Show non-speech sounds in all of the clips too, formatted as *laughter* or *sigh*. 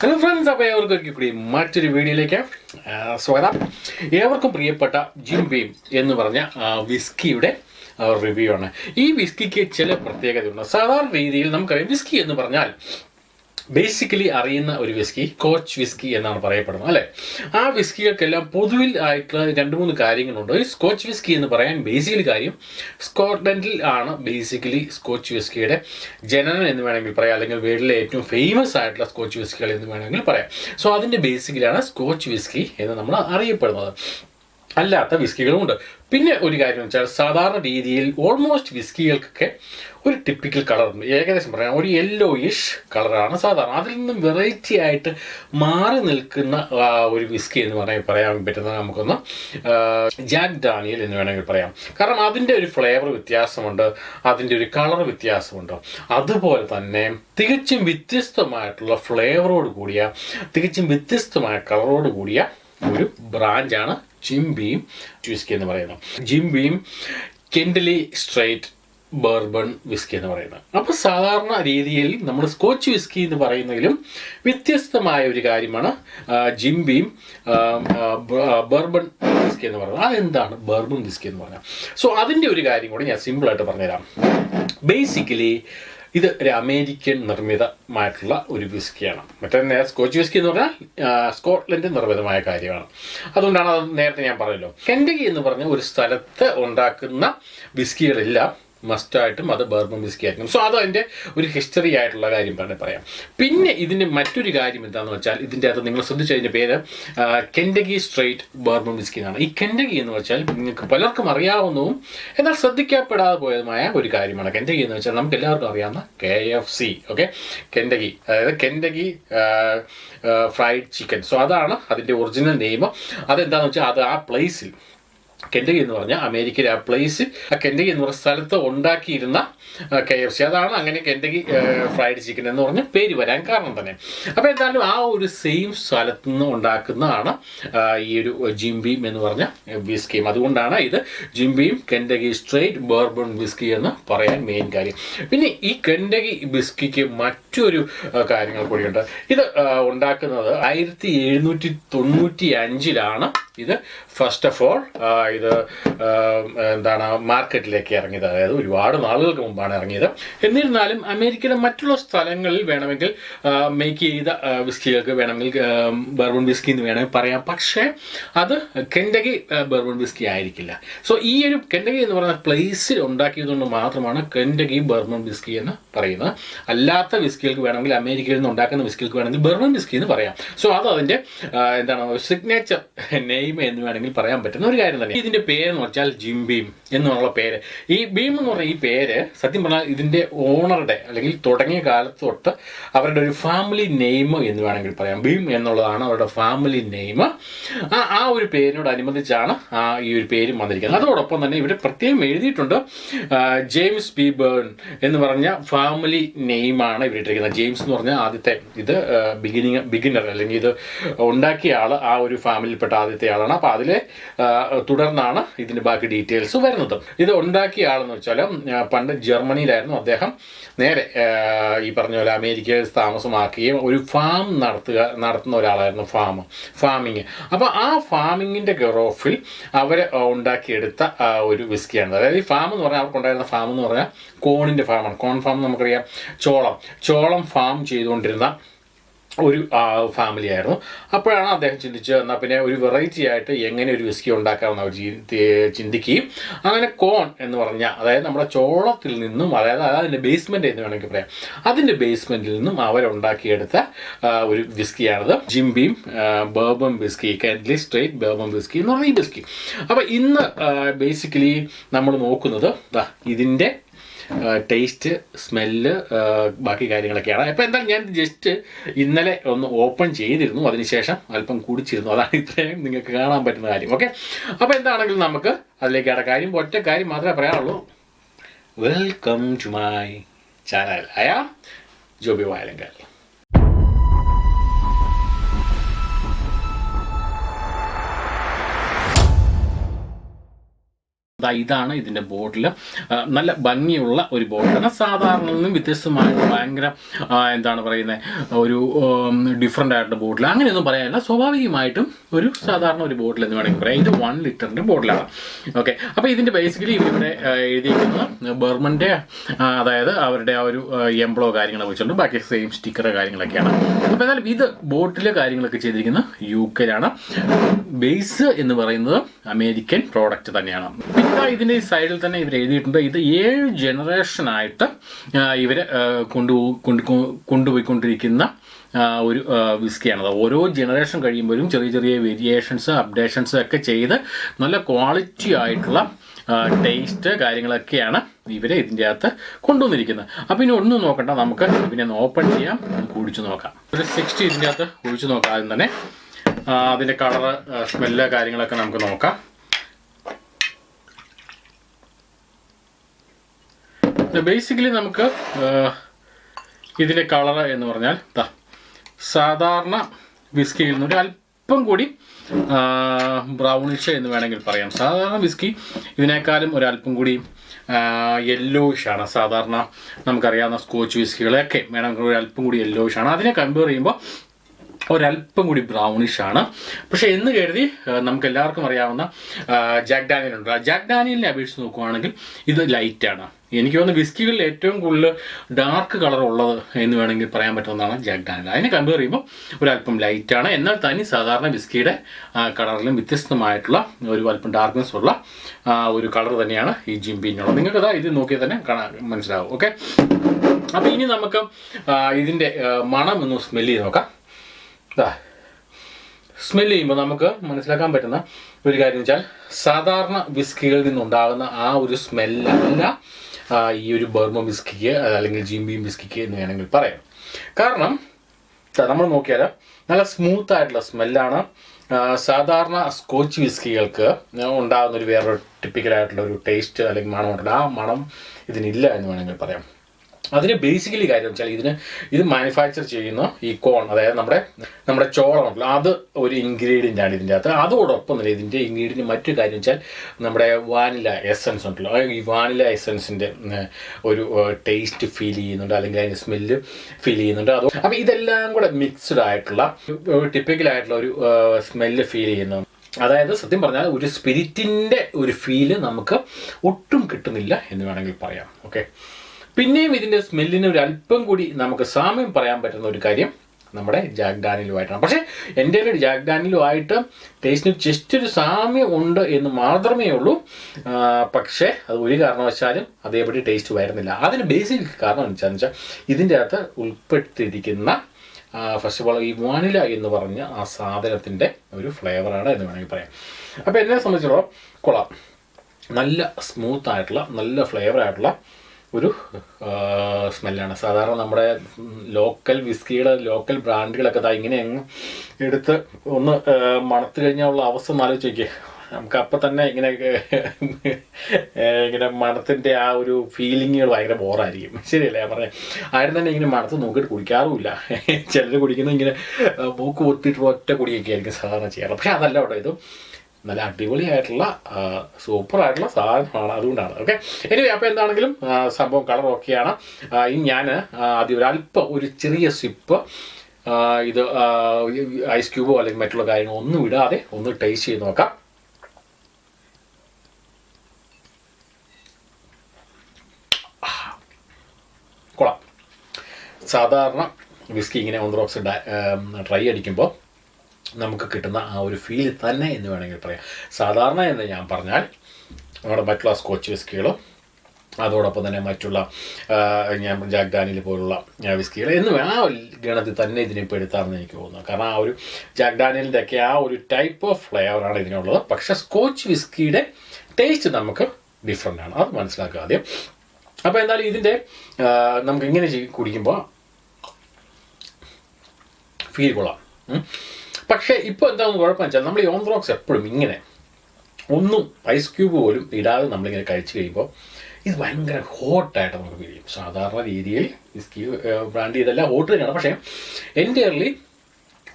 Hello friends അപ്പോൾ ഏവർക്കും ഒരിക്കൽ കൂടി മറ്റൊരു വീഡിയോയിലേക്ക് സ്വാഗതം. ഏവർക്കും പ്രിയപ്പെട്ട ജിം ബീം എന്ന് പറഞ്ഞ വിസ്കിയുടെ റിവ്യൂ ആണ്. ഈ വിസ്കിക്ക് ചില പ്രത്യേകതയുണ്ട്. സാധാരണ രീതിയിൽ നമുക്കറിയാം വിസ്കി എന്ന് പറഞ്ഞാൽ ബേസിക്കലി അറിയുന്ന ഒരു വിസ്കി കോച്ച് വിസ്കി എന്നാണ് പറയപ്പെടുന്നത് അല്ലേ? ആ വിസ്കികൾക്കെല്ലാം പൊതുവിൽ ആയിട്ടുള്ള രണ്ട് മൂന്ന് കാര്യങ്ങളുണ്ട്. ഈ സ്കോച്ച് വിസ്കി എന്ന് പറയാൻ ബേസിക്കലി കാര്യം സ്കോട്ട്ലൻഡിൽ ആണ് ബേസിക്കലി സ്കോച്ച് വിസ്കിയുടെ ജനനം എന്ന് വേണമെങ്കിൽ പറയാം അല്ലെങ്കിൽ വേൾഡിലെ ഏറ്റവും ഫേമസ് ആയിട്ടുള്ള സ്കോച്ച് വിസ്കികൾ എന്ന് വേണമെങ്കിൽ പറയാം. സോ അതിന്റെ ബേസിക്കലാണ് സ്കോച്ച് വിസ്കി എന്ന് നമ്മൾ അറിയപ്പെടുന്നത്. അല്ലാത്ത വിസ്കികളുമുണ്ട് പിന്നെ ഒരു കാര്യം വെച്ചാൽ സാധാരണ രീതിയിൽ ഓൾമോസ്റ്റ് വിസ്കികൾക്കൊക്കെ ഒരു ടിപ്പിക്കൽ കളറുണ്ട് ഏകദേശം പറയാം ഒരു യെല്ലോ ഇഷ് കളറാണ് സാധാരണ. അതിൽ നിന്നും വെറൈറ്റി ആയിട്ട് മാറി നിൽക്കുന്ന ഒരു വിസ്കി എന്ന് പറയാൻ പറയാൻ പറ്റുന്നത് നമുക്കൊന്ന് ജാക്ക് ഡാനിയൽ എന്ന് വേണമെങ്കിൽ പറയാം. കാരണം അതിന്റെ ഒരു ഫ്ലേവർ വ്യത്യാസമുണ്ട് അതിന്റെ ഒരു കളർ വ്യത്യാസമുണ്ട്. അതുപോലെ തന്നെ തികച്ചും വ്യത്യസ്തമായിട്ടുള്ള ഫ്ലേവറോട് കൂടിയ തികച്ചും വ്യത്യസ്തമായ കളറോട് കൂടിയ ഒരു ബ്രാഞ്ചാണ് ജിംബീം വിസ്കി എന്ന് പറയുന്നത്. Jim Beam Kentucky straight bourbon whiskey എന്ന് പറയുന്നത്. അപ്പോൾ സാധാരണ രീതിയിൽ നമ്മൾ സ്കോച്ച് വിസ്കി എന്ന് പറയുന്നതിലും വ്യത്യസ്തമായ ഒരു കാര്യമാണ് ജിം ബീം ആ, ആ, ബർബൺ വിസ്കി എന്ന് പറയുന്നത്. അതെന്താണ് ബർബൺ വിസ്കി എന്ന് പറഞ്ഞാൽ? സോ അതിന്റെ ഒരു കാര്യം കൂടി ഞാൻ സിമ്പിളായിട്ട് പറഞ്ഞുതരാം. ബേസിക്കലി ഇത് ഒരു അമേരിക്കൻ നിർമ്മിതമായിട്ടുള്ള ഒരു വിസ്കിയാണ്. മറ്റേ സ്കോച്ച് വിസ്കി എന്ന് പറഞ്ഞാൽ സ്കോട്ട്ലൻഡ് നിർമ്മിതമായ കാര്യമാണ്. അതുകൊണ്ടാണ് അത് നേരത്തെ ഞാൻ പറഞ്ഞല്ലോ. കെൻഡഗി എന്ന് പറഞ്ഞ ഒരു സ്ഥലത്ത് ഉണ്ടാക്കുന്ന വിസ്കികളെല്ലാം. മസ്റ്റായിട്ടും അത് ബർബൺ വിസ്കി ആയിരിക്കും. സോ അത് അതിന്റെ ഒരു ഹിസ്റ്ററി ആയിട്ടുള്ള കാര്യം തന്നെ പറയാം. പിന്നെ ഇതിന്റെ മറ്റൊരു കാര്യം എന്താണെന്ന് വെച്ചാൽ ഇതിന്റെ അകത്ത് നിങ്ങൾ ശ്രദ്ധിച്ചു അതിന്റെ പേര് കെൻഡഗി സ്ട്രേറ്റ് ബർബൺ വിസ്കി എന്നാണ്. ഈ കെൻഡഗി എന്ന് വെച്ചാൽ നിങ്ങൾക്ക് പലർക്കും അറിയാവുന്നതും എന്നാൽ ശ്രദ്ധിക്കപ്പെടാതെ പോയതുമായ ഒരു കാര്യമാണ് കെൻഡഗി എന്ന് വെച്ചാൽ നമുക്ക് എല്ലാവർക്കും അറിയാവുന്ന K F C okay Kentucky അതായത് കെൻഡഗി ഫ്രൈഡ് ചിക്കൻ സോ അതാണ് അതിന്റെ ഒറിജിനൽ നെയിം അതെന്താണെന്ന് വെച്ചാൽ അത് ആ പ്ലേസിൽ കെൻഡഗി എന്ന് പറഞ്ഞാൽ അമേരിക്കയിലെ ആ പ്ലേസ് ആ കെൻഡഗി എന്ന് പറഞ്ഞ സ്ഥലത്ത് ഉണ്ടാക്കിയിരുന്ന കെ എഫ് സി. അതാണ് അങ്ങനെ കെൻഡഗി ഫ്രൈഡ് ചിക്കൻ എന്ന് പറഞ്ഞ പേര് വരാൻ കാരണം തന്നെ. അപ്പോൾ എന്തായാലും ആ ഒരു സെയിം സ്ഥലത്ത് നിന്ന് ഉണ്ടാക്കുന്നതാണ് ഈ ഒരു ജിംബീം എന്ന് പറഞ്ഞ വിസ്കിയും അതുകൊണ്ടാണ് ഇത് Jim Beam Kentucky straight bourbon whiskey എന്ന് പറയാൻ മെയിൻ കാര്യം. പിന്നെ ഈ കെൻഡഗി വിസ്കിക്ക് മറ്റൊരു കാര്യങ്ങൾ കൂടിയുണ്ട്. ഇത് ഉണ്ടാക്കുന്നത് ആയിരത്തി എഴുന്നൂറ്റി തൊണ്ണൂറ്റി അഞ്ചിലാണ് ഇത് ഫസ്റ്റ് ഓഫ് ഓൾ ഇത് എന്താണ് മാർക്കറ്റിലേക്ക് ഇറങ്ങിയത്. അതായത് ഒരുപാട് നാളുകൾക്ക് മുമ്പാണ് ഇറങ്ങിയത്. എന്നിരുന്നാലും അമേരിക്കയിലെ മറ്റുള്ള സ്ഥലങ്ങളിൽ വേണമെങ്കിൽ മേക്ക് ചെയ്ത വിസ്കികൾക്ക് വേണമെങ്കിൽ ബർബൺ വിസ്കി എന്ന് വേണമെങ്കിൽ പറയാം. പക്ഷേ അത് കെൻഡകി ബർബൺ വിസ്കി ആയിരിക്കില്ല. സോ ഈ ഒരു കെൻഡകി എന്ന് പറയുന്ന പ്ലേസിൽ ഉണ്ടാക്കിയതുകൊണ്ട് മാത്രമാണ് കെൻഡകി ബർബൺ വിസ്കി എന്ന് പറയുന്നത്. അല്ലാത്ത വിസ്കികൾക്ക് വേണമെങ്കിൽ അമേരിക്കയിൽ നിന്ന് ഉണ്ടാക്കുന്ന വിസ്കികൾക്ക് വേണമെങ്കിൽ ബർബൺ വിസ്കി എന്ന് പറയാം. സോ അത് അതിന്റെ എന്താണ് സിഗ്നേച്ചർ നെയിം എന്ന് വേണമെങ്കിൽ പറയാൻ പറ്റുന്ന ഒരു കാര്യം തന്നെ ഇതിന്റെ പേരെന്ന് വെച്ചാൽ ജിം ബീം എന്നുള്ള പേര്. ഈ ബീം എന്ന് പറഞ്ഞ ഈ പേര് സത്യം പറഞ്ഞാൽ ഇതിന്റെ ഓണറുടെ അല്ലെങ്കിൽ തുടങ്ങിയ കാലത്ത് തൊട്ട് അവരുടെ ഒരു ഫാമിലി നെയിം എന്ന് വേണമെങ്കിൽ പറയാം. ഭീം എന്നുള്ളതാണ് അവരുടെ ഫാമിലി നെയിം. ആ ആ ഒരു പേരിനോടനുബന്ധിച്ചാണ് ആ ഈ ഒരു പേരും വന്നിരിക്കുന്നത്. അതോടൊപ്പം തന്നെ ഇവിടെ പ്രത്യേകം എഴുതിയിട്ടുണ്ട് ജെയിംസ് ബി ബേൺ എന്ന് പറഞ്ഞ ഫാമിലി നെയിമാണ് ഇവിടെ ഇട്ടിരിക്കുന്നത്. ജെയിംസ് എന്ന് പറഞ്ഞ ആദ്യത്തെ ഇത് ബിഗിനിങ് ബിഗിനർ അല്ലെങ്കിൽ ഇത് ഉണ്ടാക്കിയ ആൾ ആ ഒരു ഫാമിലിയിൽപ്പെട്ട ആദ്യത്തെ ആളാണ് അപ്പോൾ അതിലെ തുടർന്നാണ് ഇതിന്റെ ബാക്കി ഡീറ്റെയിൽസ് വരുന്നത്. ഇത് ഉണ്ടാക്കിയ ആളെന്ന് വെച്ചാൽ പണ്ട് ജർമ്മനിയിലായിരുന്നു അദ്ദേഹം. നേരെ ഈ പറഞ്ഞ പോലെ അമേരിക്കയിൽ താമസമാക്കുകയും ഒരു ഫാം നടത്തുക നടത്തുന്ന ഒരാളായിരുന്നു ഫാം ഫാമിങ് അപ്പോൾ ആ ഫാമിങ്ങിന്റെ ഗറോഫിൽ അവർ ഉണ്ടാക്കിയെടുത്ത ഒരു വിസ്കിയാണ് അതായത് ഈ ഫാം എന്ന് പറഞ്ഞാൽ അവർക്കുണ്ടായിരുന്ന ഫാം എന്ന് പറഞ്ഞാൽ കോണിന്റെ ഫാമാണ് കോൺ ഫാം നമുക്കറിയാം. ചോളം. ചോളം ഫാം ചെയ്തുകൊണ്ടിരുന്ന ഒരു ഫാമിലി ആയിരുന്നു. അപ്പോഴാണ് അദ്ദേഹം ചിന്തിച്ചത് എന്നാൽ പിന്നെ ഒരു വെറൈറ്റി ആയിട്ട് എങ്ങനെ ഒരു വിസ്കി ഉണ്ടാക്കാമെന്ന് അവർ ചിന്തിക്കുകയും അങ്ങനെ കോൺ എന്ന് പറഞ്ഞാൽ അതായത് നമ്മുടെ ചോളത്തിൽ നിന്നും അതായത് അതിന്റെ ബേസ്മെന്റ് എന്ന് വേണമെങ്കിൽ പറയാം. അതിന്റെ ബേസ്മെന്റിൽ നിന്നും അവരുണ്ടാക്കിയെടുത്ത ഒരു വിസ്കിയാണിത് Jim Beam bourbon whisky കാൻഡ്ലി straight bourbon whisky എന്ന് പറഞ്ഞ ഈ വിസ്കി അപ്പോൾ ഇന്ന് ബേസിക്കലി നമ്മൾ നോക്കുന്നത് ഇതിന്റെ ടേസ്റ്റ് സ്മെല്ല് ബാക്കി കാര്യങ്ങളൊക്കെയാണ്. അപ്പോൾ എന്തായാലും ഞാൻ ജസ്റ്റ് ഇന്നലെ ഒന്ന് ഓപ്പൺ ചെയ്തിരുന്നു. അതിനുശേഷം അല്പം കുടിച്ചിരുന്നു. അതാണ് ഇത്രയും നിങ്ങൾക്ക് കാണാൻ പറ്റുന്ന കാര്യം. ഓക്കെ അപ്പോൾ എന്താണെങ്കിലും നമുക്ക് അതിലേക്ക് കട കാര്യം ഒറ്റ കാര്യം മാത്രമേ പറയാനുള്ളൂ. വെൽക്കം ടു മൈ ചാനൽ അയാ ജോബി വായലങ്കൽ ഇതാണ് ഇതിന്റെ ബോട്ടിൽ നല്ല ഭംഗിയുള്ള ഒരു ബോട്ടിലാണ് സാധാരണ നിന്നും വ്യത്യസ്തമായിട്ട് ഭയങ്കര എന്താണ് പറയുന്നത് ഒരു ഡിഫറെന്റ് ആയിട്ടുള്ള ബോട്ടിൽ അങ്ങനെയൊന്നും പറയാനില്ല. സ്വാഭാവികമായിട്ടും ഒരു സാധാരണ ഒരു ബോട്ടിൽ എന്ന് വേണമെങ്കിൽ പറയാം. ഇത് വൺ ലിറ്ററിന്റെ ബോട്ടിലാണ്. ഓക്കെ അപ്പോൾ ഇതിന്റെ ബേസിക്കലി ഇവരിവിടെ ആ, എഴുതിയിരിക്കുന്നത് ബർമന്റെ അതായത് അവരുടെ ആ ഒരു എംപ്ലോ കാര്യങ്ങളൊക്കെ വെച്ചിട്ടുണ്ട്. ബാക്കി സെയിം സ്റ്റിക്കർ കാര്യങ്ങളൊക്കെയാണ്. അപ്പോൾ എന്നാലും ഇത് ബോട്ടിലെ കാര്യങ്ങളൊക്കെ ചെയ്തിരിക്കുന്നത് യു കെയിലാണ് ബേസ് എന്ന് പറയുന്നത് അമേരിക്കൻ പ്രോഡക്റ്റ് തന്നെയാണ്. പിന്നെ ഇതാ ഇതിന്റെ സൈഡിൽ തന്നെ ഇവർ എഴുതിയിട്ടുണ്ട് ഇത് ഏഴ് ജനറേഷനായിട്ട് ഇവർ കൊണ്ട് കൊണ്ടുപോയിക്കൊണ്ടിരിക്കുന്ന ഒരു വിസ്കിയാണ് ഓരോ ജനറേഷൻ കഴിയുമ്പോഴും ചെറിയ ചെറിയ വേരിയേഷൻസ് അപ്ഡേഷൻസ് ഒക്കെ ചെയ്ത് നല്ല ക്വാളിറ്റി ആയിട്ടുള്ള ടേസ്റ്റ് കാര്യങ്ങളൊക്കെയാണ് ഇവരെ ഇതിന്റെ അകത്ത് കൊണ്ടുവന്നിരിക്കുന്നത്. അപ്പം ഇനി ഒന്നും നോക്കണ്ട നമുക്ക് പിന്നെ ഓപ്പൺ ചെയ്യാം കുടിച്ചു നോക്കാം. ഒരു സിക്സ്റ്റി ഇതിന്റെ അകത്ത് ഒഴിച്ചു നോക്കാം ആദ്യം തന്നെ. അതിന്റെ കളർ സ്മെല്ല് കാര്യങ്ങളൊക്കെ നമുക്ക് നോക്കാം. ബേസിക്കലി നമുക്ക് ഇതിന്റെ കളറ് എന്ന് പറഞ്ഞാൽ ദാ സാധാരണ വിസ്കിയിൽ നിന്ന് ഒരു അല്പം കൂടി ബ്രൗണിഷ് എന്ന് വേണമെങ്കിൽ പറയാം. സാധാരണ വിസ്കി ഇതിനേക്കാളും ഒരല്പം കൂടി യെല്ലോയിഷാണ് സാധാരണ നമുക്കറിയാവുന്ന സ്കോച്ച് വിസ്കികളെയൊക്കെ വേണമെങ്കിൽ ഒരു അല്പം കൂടി യെല്ലോയിഷാണ് അതിനെ കമ്പയർ ചെയ്യുമ്പോൾ ഒരല്പം കൂടി ബ്രൗണിഷ് ആണ്. പക്ഷേ എന്ന് കരുതി നമുക്ക് എല്ലാവർക്കും അറിയാവുന്ന ജാക്ക് ഡാനിയൽ ഉണ്ട്. ജാക്ക് ഡാനിയലിനെ അപേക്ഷിച്ച് നോക്കുവാണെങ്കിൽ ഇത് ലൈറ്റാണ് എനിക്ക് തോന്നുന്നു വിസ്കികളിൽ ഏറ്റവും കൂടുതൽ ഡാർക്ക് കളർ ഉള്ളത് എന്ന് വേണമെങ്കിൽ പറയാൻ പറ്റുന്നതാണ് ജാക്ക് ഡാനിയൽ അതിനെ കമ്പയർ ചെയ്യുമ്പോൾ ഒരല്പം ലൈറ്റാണ് എന്നാൽ തനി സാധാരണ വിസ്കിയുടെ കളറിലും വ്യത്യസ്തമായിട്ടുള്ള ഒരു അല്പം ഡാർക്ക്നെസ് ഉള്ള ഒരു കളർ തന്നെയാണ് ഈ ജിംബിനുള്ളത് നിങ്ങൾക്ക് ഇത് നോക്കിയാൽ തന്നെ കാണാൻ മനസ്സിലാവും. ഓക്കെ അപ്പോൾ ഇനി നമുക്ക് ഇതിന്റെ മണം ഒന്ന് സ്മെല്ല് ചെയ്ത് നോക്കാം. സ്മെല്ല് ചെയ്യുമ്പോൾ നമുക്ക് മനസ്സിലാക്കാൻ പറ്റുന്ന ഒരു കാര്യം വെച്ചാൽ സാധാരണ വിസ്കികളിൽ നിന്നുണ്ടാകുന്ന ആ ഒരു സ്മെല്ലല്ല ഈ ഒരു ബർമ വിസ്കിക്ക് അല്ലെങ്കിൽ ജിംബിയും വിസ്കിക്ക് എന്ന് വേണമെങ്കിൽ പറയാം. കാരണം നമ്മൾ നോക്കിയാൽ നല്ല സ്മൂത്ത് ആയിട്ടുള്ള സ്മെല്ലാണ് സാധാരണ സ്കോച്ച് വിസ്കികൾക്ക് ഉണ്ടാകുന്ന ഒരു വേറൊരു ടിപ്പിക്കലായിട്ടുള്ള ഒരു ടേസ്റ്റ് അല്ലെങ്കിൽ മണം ഉണ്ടല്ലോ ആ മണം ഇതിനില്ല എന്ന് വേണമെങ്കിൽ പറയാം. അതിന് ബേസിക്കലി കാര്യം വെച്ചാൽ ഇതിന് ഇത് മാനുഫാക്ചർ ചെയ്യുന്ന ഈ കോൺ അതായത് നമ്മുടെ നമ്മുടെ ചോളം ഉണ്ടല്ലോ അത് ഒരു ഇൻഗ്രീഡിയന്റ് ആണ് ഇതിന്റെ അകത്ത്. അതോടൊപ്പം തന്നെ ഇതിന്റെ ഇൻഗ്രീഡിയന്റ് മറ്റു കാര്യം വെച്ചാൽ നമ്മുടെ വാനില എസൻസ് ഉണ്ടല്ലോ. ഈ വാനില എസൻസിന്റെ ഒരു ടേസ്റ്റ് ഫീൽ ചെയ്യുന്നുണ്ട് അല്ലെങ്കിൽ അതിന്റെ സ്മെല്ല് ഫീൽ ചെയ്യുന്നുണ്ട്. അത് അപ്പോൾ ഇതെല്ലാം കൂടെ മിക്സ്ഡ് ആയിട്ടുള്ള ടിപ്പിക്കലായിട്ടുള്ള ഒരു സ്മെല്ല് ഫീൽ ചെയ്യുന്നു അതായത് സത്യം പറഞ്ഞാൽ ഒരു സ്പിരിറ്റിന്റെ ഒരു ഫീൽ നമുക്ക് ഒട്ടും കിട്ടുന്നില്ല എന്ന് വേണമെങ്കിൽ പറയാം. ഓക്കെ പിന്നെയും ഇതിന്റെ സ്മെല്ലിന് ഒരു അല്പം കൂടി നമുക്ക് സാമ്യം പറയാൻ പറ്റുന്ന ഒരു കാര്യം നമ്മുടെ ജാക്ക് ഡാനിലുമായിട്ടാണ് പക്ഷേ എന്റെ ഒരു ജാക്ക് ഡാനിലുമായിട്ട് ടേസ്റ്റിന് ജസ്റ്റ് ഒരു സാമ്യം ഉണ്ട് എന്ന് മാത്രമേ ഉള്ളൂ. പക്ഷേ അത് ഒരു കാരണവശാലും അതേപടി ടേസ്റ്റ് വരുന്നില്ല. അതിന് ബേസിക് കാരണം എന്താണെന്ന് വെച്ചാൽ ഇതിന്റെ അകത്ത് ഉൾപ്പെട്ടിരിക്കുന്ന ഫസ്റ്റ് ഓഫ് ഓൾ ഈ വാനില എന്ന് പറഞ്ഞ ആ സാധനത്തിന്റെ ഒരു ഫ്ലേവറാണ് എന്ന് വേണമെങ്കിൽ പറയാം. അപ്പോൾ എന്നെ സംബന്ധിച്ചിടത്തോളം കൊള്ളാം. നല്ല സ്മൂത്ത് ആയിട്ടുള്ള നല്ല ഫ്ലേവർ ആയിട്ടുള്ള ഒരു സ്മെല്ലാണ്. സാധാരണ നമ്മുടെ ലോക്കൽ വിസ്കിയുടെ ലോക്കൽ ബ്രാൻഡുകളൊക്കെ ദാ ഇങ്ങനെ എടുത്ത് ഒന്ന് മണത്തു കഴിഞ്ഞാൽ ഉള്ള അവസ്ഥ ഒന്ന് ആലോചിച്ച് നോക്കിയേ നമുക്ക് അപ്പൊ തന്നെ ഇങ്ങനെ ഇങ്ങനെ മണത്തിന്റെ ആ ഒരു ഫീലിങ്ങുകൾ ഭയങ്കര ബോറായിരിക്കും. ശരിയല്ലേ? ഞാൻ പറഞ്ഞത് ആരും തന്നെ ഇങ്ങനെ മണത്ത് നോക്കിയിട്ട് കുടിക്കാറുമില്ല. ചിലർ കുടിക്കുന്നത് ഇങ്ങനെ മൂക്ക് പൊത്തിയിട്ട് ഒറ്റ കുടിയൊക്കെ ആയിരിക്കും സാധാരണ ചെയ്യാറ്. പക്ഷേ അതല്ല കേട്ടോ ഇത് നല്ല അടിപൊളിയായിട്ടുള്ള സൂപ്പർ ആയിട്ടുള്ള സാധനമാണ് അതുകൊണ്ടാണ്. ഓക്കെ എനിവേ അപ്പോൾ എന്താണെങ്കിലും സംഭവം കളർ ഓക്കെയാണ് ഇനി ഞാൻ ആദ്യം ഒരു അല്പം ഒരു ചെറിയ സിപ്പ് ഇത് ഐസ് ക്യൂബോ അല്ലെങ്കിൽ മറ്റുള്ള കാര്യങ്ങളോ ഒന്നും ഇടാതെ ഒന്ന് ടേസ്റ്റ് ചെയ്ത് നോക്കാം. കൊള്ളാം. സാധാരണ വിസ്കി ഇങ്ങനെ ഓൺ റോക്സ് ഡ്രൈ അടിക്കുമ്പോൾ നമുക്ക് കിട്ടുന്ന ആ ഒരു ഫീൽ തന്നെ എന്ന് വേണമെങ്കിൽ പറയാം. സാധാരണ എന്ന് ഞാൻ പറഞ്ഞാൽ നമ്മുടെ മറ്റുള്ള സ്കോച്ച് വിസ്കികളും അതോടൊപ്പം തന്നെ മറ്റുള്ള ഞാൻ ജാക്ക് ഡാനിയൽ പോലുള്ള വിസ്കികൾ എന്ന് ആ ഗണത്തിൽ തന്നെ ഇതിനെ പെടുത്താമെന്ന് എനിക്ക് തോന്നുന്നു. കാരണം ആ ഒരു ജാക്ക് ഡാനിയലിന്റെ ഒക്കെ ആ ഒരു ടൈപ്പ് ഓഫ് ഫ്ലേവറാണ് ഇതിനുള്ളത്. പക്ഷെ സ്കോച്ച് വിസ്കിയുടെ ടേസ്റ്റ് നമുക്ക് ഡിഫറെന്റ് ആണ്. അത് മനസ്സിലാക്കുക ആദ്യം. അപ്പോൾ എന്തായാലും ഇതിന്റെ നമുക്ക് ഇങ്ങനെ കുടിക്കുമ്പോൾ ഫീൽ കൊള്ളാം. പക്ഷേ ഇപ്പോൾ എന്താണെന്ന് കുഴപ്പം വെച്ചാൽ നമ്മൾ ഈ ഓൺത്രോക്സ് എപ്പോഴും ഇങ്ങനെ ഒന്നും ഐസ് ക്യൂബ് പോലും ഇടാതെ നമ്മളിങ്ങനെ കഴിച്ചു കഴിയുമ്പോൾ ഇത് ഭയങ്കര ഹോട്ടായിട്ട് നമുക്ക് ഫീൽ ചെയ്യും. സാധാരണ രീതിയിൽ ഈ സ്ക്യൂ ബ്രാൻഡ് ചെയ്തല്ല ഹോട്ട് തന്നെയാണ്. പക്ഷേ എന്റെ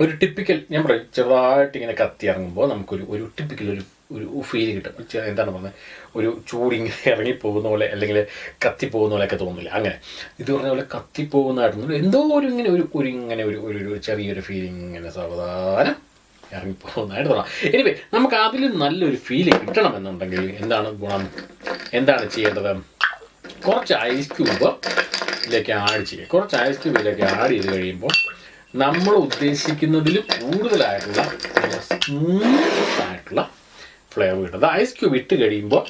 ഒരു ടിപ്പിക്കൽ ഞാൻ പറയും ചെറുതായിട്ട് ഇങ്ങനെ കത്തി ഇറങ്ങുമ്പോൾ നമുക്കൊരു ഒരു ടിപ്പിക്കൽ ഒരു ഒരു ഫീൽ കിട്ടും. എന്താണ് പറഞ്ഞത്? ഒരു ചൂടിങ്ങനെ *laughs* ഇറങ്ങിപ്പോകുന്ന പോലെ അല്ലെങ്കിൽ കത്തിപ്പോകുന്ന പോലെയൊക്കെ തോന്നില്ല? അങ്ങനെ. ഇത് പറഞ്ഞ പോലെ കത്തിപ്പോകുന്നതായിരുന്നു എന്തോ ഒരു ഇങ്ങനെ ഒരു ഒരു ഇങ്ങനെ ഒരു ഒരു ചെറിയൊരു ഫീലിംഗ് ഇങ്ങനെ സാവധാനം ഇറങ്ങിപ്പോകുന്നതായിട്ട് തോന്നാം. എനിവേ നമുക്ക് അതിൽ നല്ലൊരു കിട്ടണം കിട്ടണമെന്നുണ്ടെങ്കിൽ എന്താണ് ഗുണം? എന്താണ് ചെയ്യേണ്ടത്? കുറച്ച് ഐസ് ക്യൂബ് ഇതിലേക്ക് ആഡ് ചെയ്യുക. കുറച്ച് ഐസ് ക്യൂബ് ഇതിലേക്ക് ആഡ് ചെയ്ത് കഴിയുമ്പോൾ നമ്മൾ ഉദ്ദേശിക്കുന്നതിൽ കൂടുതലായിട്ടുള്ള സ്മൂത്ത് ആയിട്ടുള്ള ഫ്ലേവർ കിട്ടുന്നത് ഐസ് ക്യൂബ് ഇട്ട് കഴിയുമ്പോൾ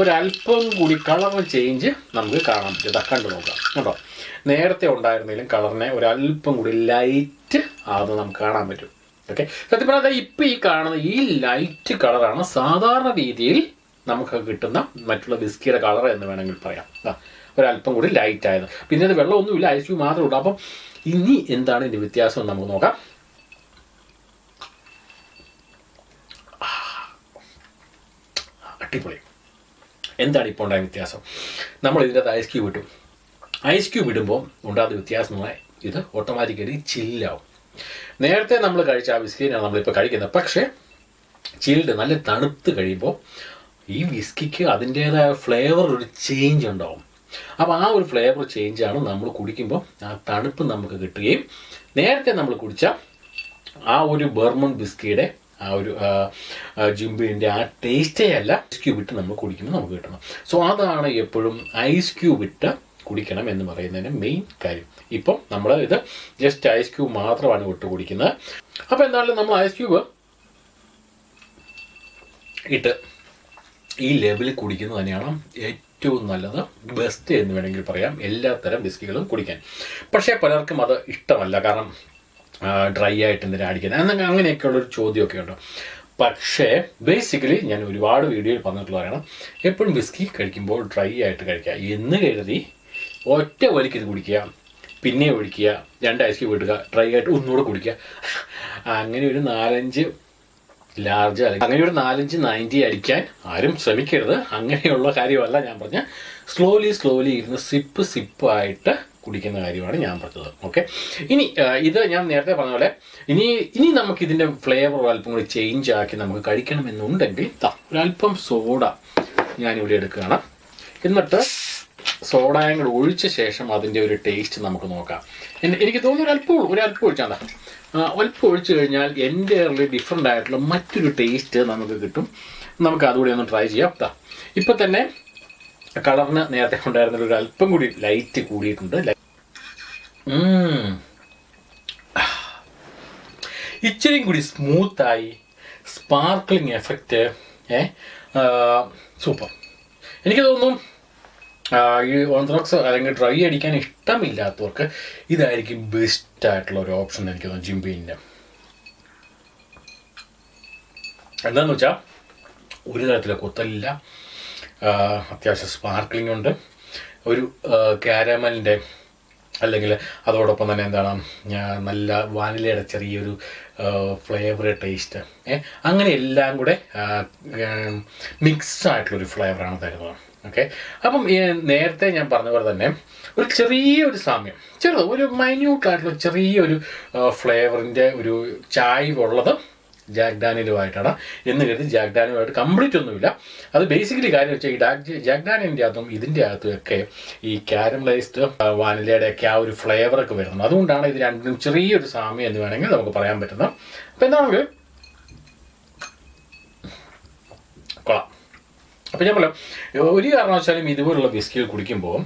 ഒരല്പം കൂടി കളർ ചേഞ്ച് നമുക്ക് കാണാൻ പറ്റും. ഇതാ കണ്ടു നോക്കാം. കേട്ടോ നേരത്തെ ഉണ്ടായിരുന്നെങ്കിലും കളറിനെ ഒരല്പം കൂടി ലൈറ്റ് ആകുന്നത് നമുക്ക് കാണാൻ പറ്റും. ഓക്കെ സത്യം പറഞ്ഞാൽ ഇപ്പം ഈ കാണുന്ന ഈ ലൈറ്റ് കളറാണ് സാധാരണ രീതിയിൽ നമുക്ക് കിട്ടുന്ന മറ്റുള്ള ബിസ്കിയുടെ കളർ എന്ന് വേണമെങ്കിൽ പറയാം. ഒരല്പം കൂടി ലൈറ്റ് ആയത്. പിന്നെ അത് വെള്ളമൊന്നുമില്ല ഐസ് ക്യൂബ് മാത്രമേ ഉള്ളൂ. അപ്പം ഇനി എന്താണ് ഇതിന്റെ വ്യത്യാസം എന്ന് നമുക്ക് നോക്കാം. അടിപൊളി. എന്താണ് ഇപ്പോൾ ഉണ്ടായ വ്യത്യാസം? നമ്മൾ ഇതിന്റെ ഐസ് ക്യൂബ് ഇട്ടു. ഐസ് ക്യൂബ് ഇടുമ്പോൾ ഉണ്ടാകുന്ന വ്യത്യാസം എന്ന് ഇത് ഓട്ടോമാറ്റിക്കലി ചില്ലാവും നേരത്തെ നമ്മൾ കഴിച്ച ആ വിസ്കിനാണ് നമ്മളിപ്പോൾ കഴിക്കുന്നത്. പക്ഷേ ചിൽഡ് നല്ല തണുത്ത് കഴിയുമ്പോൾ ഈ വിസ്കിക്ക് അതിന്റേതായ ഫ്ലേവർ ഒരു ചേഞ്ച് ഉണ്ടാവും. അപ്പോൾ ആ ഒരു ഫ്ലേവർ ചേഞ്ചാണ് നമ്മൾ കുടിക്കുമ്പോൾ ആ തണുപ്പ് നമുക്ക് കിട്ടുകയും നേരത്തെ നമ്മൾ കുടിച്ച ആ ഒരു ബർമൺ ബിസ്കിയുടെ ആ ഒരു ജിംബിന്റെ ആ ടേസ്റ്റേ അല്ല. ഐസ് ക്യൂബ് ഇട്ട് നമ്മൾ കുടിക്കുമ്പോൾ നമുക്ക് കിട്ടണം. സോ അതാണ് എപ്പോഴും ഐസ് ക്യൂബ് ഇട്ട് കുടിക്കണം എന്ന് പറയുന്നതിന് മെയിൻ കാര്യം. ഇപ്പം നമ്മൾ ഇത് ജസ്റ്റ് ഐസ് ക്യൂബ് മാത്രമാണ് ഇട്ട് കുടിക്കുന്നത്. അപ്പോൾ എന്തായാലും നമ്മൾ ഐസ് ക്യൂബ് ഇട്ട് ഈ ലെവലിൽ കുടിക്കുന്നത് തന്നെയാണ് ഏറ്റവും നല്ലത് ബെസ്റ്റ് എന്ന് വേണമെങ്കിൽ പറയാം. എല്ലാത്തരം വിസ്കികളും കുടിക്കാൻ. പക്ഷേ പലർക്കും അത് ഇഷ്ടമല്ല. കാരണം ഡ്രൈ ആയിട്ട് എന്തിനാ അടിക്കുന്നത്? എന്നൊക്കെ അങ്ങനെയൊക്കെയുള്ളൊരു ചോദ്യമൊക്കെ ഉണ്ട്? പക്ഷേ ബേസിക്കലി ഞാൻ ഒരുപാട് വീഡിയോയിൽ പറഞ്ഞിട്ടുള്ളതാണ് എപ്പോഴും വിസ്കി കഴിക്കുമ്പോൾ ഡ്രൈ ആയിട്ട് കഴിക്കുക. എന്ന് കരുതി ഒറ്റ വലിക്ക് ഇത് കുടിക്കുക പിന്നെ ഒഴിക്കുക രണ്ട് ഐസ് ഇടുക ഡ്രൈ ആയിട്ട് ഒന്നുകൂടെ കുടിക്കുക. അങ്ങനെ ഒരു നാലഞ്ച് ലാർജ് അല്ലെങ്കിൽ അങ്ങനെ ഒരു നാലഞ്ച് നയന്റി അടിക്കാൻ ആരും ശ്രമിക്കരുത്. അങ്ങനെയുള്ള കാര്യമല്ല ഞാൻ പറഞ്ഞ. സ്ലോലി സ്ലോലി ഇരുന്ന് സിപ്പ് സിപ്പായിട്ട് കുടിക്കുന്ന കാര്യമാണ് ഞാൻ പറഞ്ഞത്. ഓക്കെ ഇനി ഇത് ഞാൻ നേരത്തെ പറഞ്ഞ പോലെ ഇനി ഇനി നമുക്ക് ഇതിന്റെ ഫ്ലേവർ അല്പം കൂടി ചേഞ്ച് ആക്കി നമുക്ക് കഴിക്കണമെന്നുണ്ടെങ്കിൽ ഒരല്പം സോഡ ഞാനിവിടെ എടുക്കുകയാണ്. എന്നിട്ട് സോഡയും കൂടെ ഒഴിച്ച ശേഷം അതിന്റെ ഒരു ടേസ്റ്റ് നമുക്ക് നോക്കാം. എനിക്ക് തോന്നുന്നു ഒരല്പം ഒരല്പം ഒഴിച്ചാണ് അല്പം ഒഴിച്ചു കഴിഞ്ഞാൽ എന്റെ ഡിഫറെന്റ് ആയിട്ടുള്ള മറ്റൊരു ടേസ്റ്റ് നമുക്ക് കിട്ടും. നമുക്ക് അതുകൂടി ഒന്ന് ട്രൈ ചെയ്യാം. ഇപ്പം തന്നെ കളറിന് നേരത്തെ ഉണ്ടായിരുന്ന ഒരു അല്പം കൂടി ലൈറ്റ് കൂടിയിട്ടുണ്ട്. ഇച്ചിരി കൂടി സ്മൂത്തായി സ്പാർക്ലിംഗ് എഫക്റ്റ് ഏ സൂപ്പർ എനിക്ക് തോന്നുന്നു ഈ ഓൺത്രോക്സ് അല്ലെങ്കിൽ ഡ്രൈ അടിക്കാൻ ഇഷ്ടമില്ലാത്തവർക്ക് ഇതായിരിക്കും ബെസ്റ്റ് ആയിട്ടുള്ള ഒരു ഓപ്ഷൻ എനിക്ക് തോന്നുന്നു ജിംബീന്റെ എന്താണെന്ന് വെച്ചാൽ ഒരു തരത്തിലെ കൊത്തലില്ല അത്യാവശ്യം സ്പാർക്ലിംഗ് ഉണ്ട്. ഒരു കാരമലിന്റെ അല്ലെങ്കിൽ അതോടൊപ്പം തന്നെ എന്താണ് നല്ല വാനിലയുടെ ചെറിയൊരു ഫ്ലേവർ ടേസ്റ്റ് അങ്ങനെ എല്ലാം കൂടെ മിക്സ് ആയിട്ടുള്ളൊരു ഫ്ലേവറാണ് തരുന്നത്. ഓക്കെ? അപ്പം നേരത്തെ ഞാൻ പറഞ്ഞ പോലെ തന്നെ ഒരു ചെറിയൊരു സാമ്യം ചെറുത് ഒരു മൈന്യൂട്ടായിട്ടുള്ള ചെറിയൊരു ഫ്ലേവറിന്റെ ഒരു ചായ്വ് ഉള്ളത് ജാക്ക് ഡാനിയലുമായിട്ടാണ് എന്ന് കരുതി ജാക്ക് ഡാനിയലുമായിട്ട് കംപ്ലീറ്റ് ഒന്നുമില്ല. അത് ബേസിക്കലി കാര്യം വെച്ചാൽ ഈ ഡാക്ക് ജാക്ക് ഡാനിയലിന്റെ അകത്തും ഇതിന്റെ അകത്തും ഒക്കെ ഈ ക്യാരമലൈസ്ഡ് വാനിലയുടെ ഒക്കെ ആ ഒരു ഫ്ലേവറൊക്കെ വരുന്നത് അതുകൊണ്ടാണ് ഇത് രണ്ടിനും ചെറിയൊരു സാമ്യം എന്ന് വേണമെങ്കിൽ നമുക്ക് പറയാൻ പറ്റുന്നത്. അപ്പോൾ എന്താണെങ്കിൽ കൊള്ളാം. അപ്പോൾ ഞാൻ പറയാം ഒരു കാരണവശാലും ഇതുപോലുള്ള വിസ്കികൾ കുടിക്കുമ്പോൾ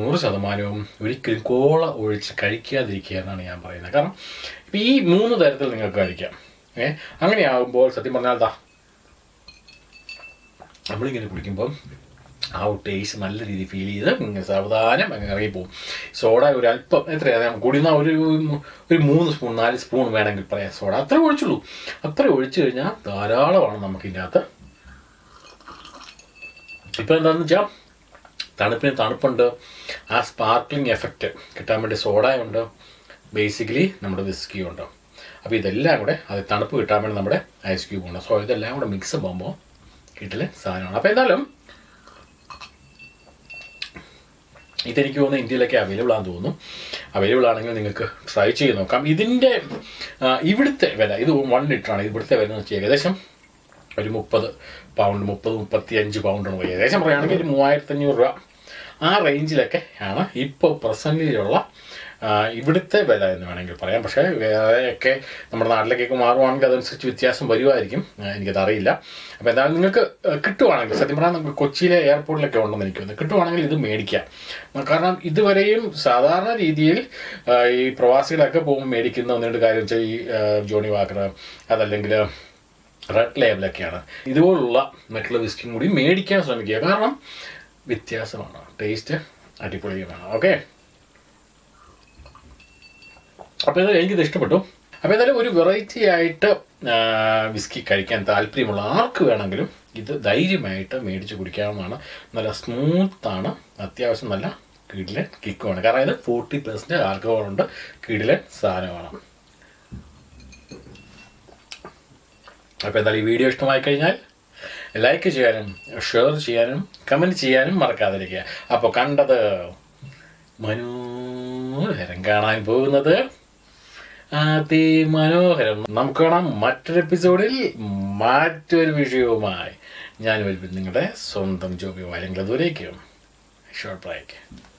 നൂറ് ശതമാനവും ഒരിക്കലും കോള ഒഴിച്ച് കഴിക്കാതിരിക്കുക എന്നാണ് ഞാൻ പറയുന്നത്. കാരണം ഇപ്പം ഈ മൂന്ന് തരത്തിൽ നിങ്ങൾക്ക് കഴിക്കാം. ഏ? അങ്ങനെയാകുമ്പോൾ സത്യം പറഞ്ഞാൽ എന്താ നമ്മളിങ്ങനെ കുടിക്കുമ്പോൾ ആ ഒരു ടേസ്റ്റ് നല്ല രീതിയിൽ ഫീൽ ചെയ്ത് ഇങ്ങനെ സാവധാനം അങ്ങനെ ഇറങ്ങിപ്പോവും. സോഡ ഒരു അല്പം എത്രയാണ് കുടിയുന്ന ഒരു ഒരു മൂന്ന് സ്പൂൺ നാല് സ്പൂൺ വേണമെങ്കിൽ പറയാം. സോഡ അത്ര ഒഴിച്ചുള്ളൂ. അത്ര ഒഴിച്ചു കഴിഞ്ഞാൽ ധാരാളമാണ് നമുക്കിതിന്റെ അകത്ത് ഇപ്പം എന്താണെന്ന് വെച്ചാൽ തണുപ്പിന് തണുപ്പുണ്ട്. ആ സ്പാർക്ലിംഗ് എഫക്റ്റ് കിട്ടാൻ വേണ്ടി സോഡയുണ്ട് ബേസിക്കലി നമ്മുടെ വിസ്കിയും ഉണ്ട്. അപ്പോൾ ഇതെല്ലാം കൂടെ അത് തണുപ്പ് കിട്ടാൻ വേണ്ടി നമ്മുടെ ഐസ് ക്യൂബ് ഉണ്ട് സോ ഇതെല്ലാം കൂടെ മിക്സ് പോകുമ്പോൾ കിട്ടില്ല സാധനമാണ്. അപ്പോൾ എന്തായാലും ഇതെനിക്ക് തോന്നുന്നു ഇന്ത്യയിലൊക്കെ അവൈലബിൾ ആണെന്ന് തോന്നുന്നു. അവൈലബിൾ ആണെങ്കിൽ നിങ്ങൾക്ക് ട്രൈ ചെയ്ത് നോക്കാം. ഇതിന്റെ ഇവിടുത്തെ വില ഇത് വൺ ലിറ്ററാണ് ഇവിടുത്തെ വില എന്ന് വെച്ചാൽ ഏകദേശം ഒരു മുപ്പത് പൗണ്ട് മുപ്പത് മുപ്പത്തി അഞ്ച് പൗണ്ടാണ് ഏകദേശം പറയുകയാണെങ്കിൽ ഒരു മൂവായിരത്തി അഞ്ഞൂറ് രൂപ ആ റേഞ്ചിലൊക്കെ ആണ്. ഇപ്പോൾ പ്രസന്റിലുള്ള ഇവിടുത്തെ വില എന്ന് വേണമെങ്കിൽ പറയാം. പക്ഷേ വേറെയൊക്കെ നമ്മുടെ നാട്ടിലേക്കൊക്കെ മാറുവാണെങ്കിൽ അതനുസരിച്ച് വ്യത്യാസം വരുമായിരിക്കും എനിക്കത് അറിയില്ല അപ്പോൾ എന്തായാലും നിങ്ങൾക്ക് കിട്ടുവാണെങ്കിൽ സത്യം പറഞ്ഞാൽ നമുക്ക് കൊച്ചിയിലെ എയർപോർട്ടിലൊക്കെ ഉണ്ടെന്ന് എനിക്ക് തോന്നുന്നു. കിട്ടുവാണെങ്കിൽ ഇത് മേടിക്കാം. കാരണം ഇതുവരെയും സാധാരണ രീതിയിൽ ഈ പ്രവാസികളൊക്കെ പോകുമ്പോൾ മേടിക്കുന്ന ഒന്ന് രണ്ട് കാര്യം വെച്ചാൽ ഈ ജോണി വാക്കർ അതല്ലെങ്കിൽ റെഡ് ലേബലൊക്കെയാണ്. ഇതുപോലുള്ള മറ്റുള്ള വിസ്കിയും കൂടി മേടിക്കാൻ ശ്രമിക്കുക. കാരണം വ്യത്യാസമാണ്. ടേസ്റ്റ് അടിപൊളിയുമാണ്. ഓക്കെ? അപ്പോൾ എന്തായാലും എനിക്കിത് ഇഷ്ടപ്പെട്ടു. അപ്പോൾ എന്തായാലും ഒരു വെറൈറ്റി ആയിട്ട് വിസ്കി കഴിക്കാൻ താല്പര്യമുള്ള ആർക്ക് വേണമെങ്കിലും ഇത് ധൈര്യമായിട്ട് മേടിച്ച് കുടിക്കാവുന്നതാണ്. നല്ല സ്മൂത്താണ് അത്യാവശ്യം നല്ല കിടിലൻ കിക്കുമാണ് കാരണം ഇത് ഫോർട്ടി പെർസെന്റ് ആൽക്കഹോളുണ്ട് കിടിലൻ സാധനമാണ്. അപ്പോൾ എന്തായാലും ഈ വീഡിയോ ഇഷ്ടമായി കഴിഞ്ഞാൽ ലൈക്ക് ചെയ്യാനും ഷെയർ ചെയ്യാനും കമന്റ് ചെയ്യാനും മറക്കാതിരിക്കുക. അപ്പോൾ കണ്ടത് മനോഹരം കാണാൻ പോകുന്നത് അതിമനോഹരം. നമുക്ക് കാണാം മറ്റൊരു എപ്പിസോഡിൽ മറ്റൊരു വിഷയവുമായി. ഞാൻ നിങ്ങളുടെ സ്വന്തം ജോബി വാരങ്ങളെ ദൂരേക്കും. Short break